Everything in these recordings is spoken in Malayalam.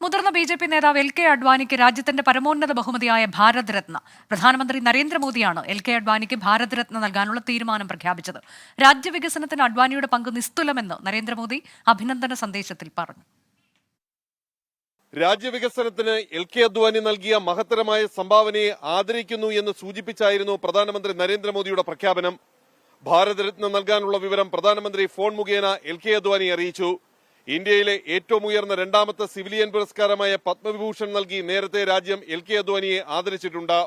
മുതിർന്ന ബി ജെ പി നേതാവ് എൽ കെ അഡ്വാനിക്ക് രാജ്യത്തിന്റെ പരമോന്നത ബഹുമതിയായ ഭാരത് രത്ന പ്രധാനമന്ത്രി നരേന്ദ്രമോദിയാണ് എൽ കെ അഡ്വാനിക്ക് ഭാരത് രത്ന നൽകാനുള്ള തീരുമാനം പ്രഖ്യാപിച്ചത്. രാജ്യവികസനത്തിന് അഡ്വാനിയുടെ പങ്ക് നിസ്തുലമെന്ന് നരേന്ദ്രമോദി അഭിനന്ദന സന്ദേശത്തിൽ പറഞ്ഞു. രാജ്യവികസനത്തിന് എൽ കെ അദ്വാനി നൽകിയ മഹത്തരമായ സംഭാവനയെ ആദരിക്കുന്നു എന്ന് സൂചിപ്പിച്ചായിരുന്നു പ്രധാനമന്ത്രി നരേന്ദ്രമോദിയുടെ പ്രഖ്യാപനം. ഭാരതരത്ന നൽകാനുള്ള വിവരം പ്രധാനമന്ത്രി ഫോൺ മുഖേന എൽ കെ അദ്വാനി അറിയിച്ചു. ഇന്ത്യയിലെ ഏറ്റവും ഉയർന്ന രണ്ടാമത്തെ സിവിലിയൻ പുരസ്കാരമായ പത്മവിഭൂഷൺ നൽകി നേരത്തെ രാജ്യം എൽ കെ അദ്വാനിയെ ആദരിച്ചിട്ടുണ്ട്.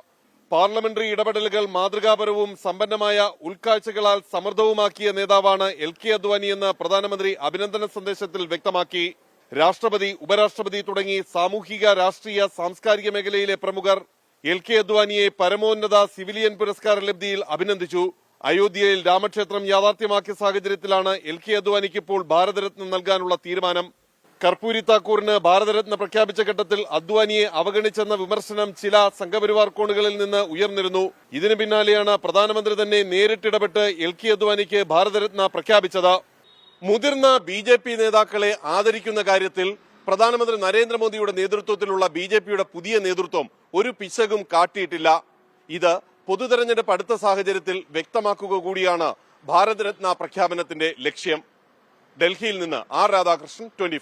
പാർലമെന്ററി ഇടപെടലുകൾ മാതൃകാപരവും സമ്പന്നമായ ഉൾക്കാഴ്ചകളാൽ സമൃദ്ധവുമാക്കിയ നേതാവാണ് എൽ കെ അദ്വാനിയെന്ന് പ്രധാനമന്ത്രി അഭിനന്ദന സന്ദേശത്തിൽ വ്യക്തമാക്കി. രാഷ്ട്രപതി ഉപരാഷ്ട്രപതി തുടങ്ങി സാമൂഹിക രാഷ്ട്രീയ സാംസ്കാരിക മേഖലയിലെ പ്രമുഖർ എൽ കെ അദ്വാനിയെ പരമോന്നത സിവിലിയൻ പുരസ്കാര ലബ്ധിയിൽ അഭിനന്ദിച്ചു. അയോധ്യയിൽ രാമക്ഷേത്രം യാഥാർത്ഥ്യമാക്കിയ സാഹചര്യത്തിലാണ് എൽ കെ അദ്വാനിക്ക് ഇപ്പോൾ ഭാരതരത്ന നൽകാനുള്ള തീരുമാനം. കർപ്പൂരി താക്കൂറിന് ഭാരതരത്ന പ്രഖ്യാപിച്ച ഘട്ടത്തിൽ അദ്വാനിയെ അവഗണിച്ചെന്ന വിമർശനം ചില സംഘപരിവാർ കോണുകളിൽ നിന്ന് ഉയർന്നിരുന്നു. ഇതിനു പിന്നാലെയാണ് പ്രധാനമന്ത്രി തന്നെ നേരിട്ടിടപെട്ട് എൽ കെ അദ്വാനിക്ക് ഭാരതരത്ന പ്രഖ്യാപിച്ചത്. മുതിർന്ന ബി ജെ പി നേതാക്കളെ ആദരിക്കുന്ന കാര്യത്തിൽ പ്രധാനമന്ത്രി നരേന്ദ്രമോദിയുടെ നേതൃത്വത്തിലുള്ള ബി ജെ പിയുടെ പുതിയ നേതൃത്വം ഒരു പിശകും കാട്ടിയിട്ടില്ല. ഇത് പൊതുതെരഞ്ഞെടുപ്പ് അടുത്ത സാഹചര്യത്തിൽ വ്യക്തമാക്കുക കൂടിയാണ് ഭാരതരത്ന പ്രഖ്യാപനത്തിന്റെ ലക്ഷ്യം. ഡൽഹിയിൽ നിന്ന് ആർ രാധാകൃഷ്ണൻ ട്വന്റി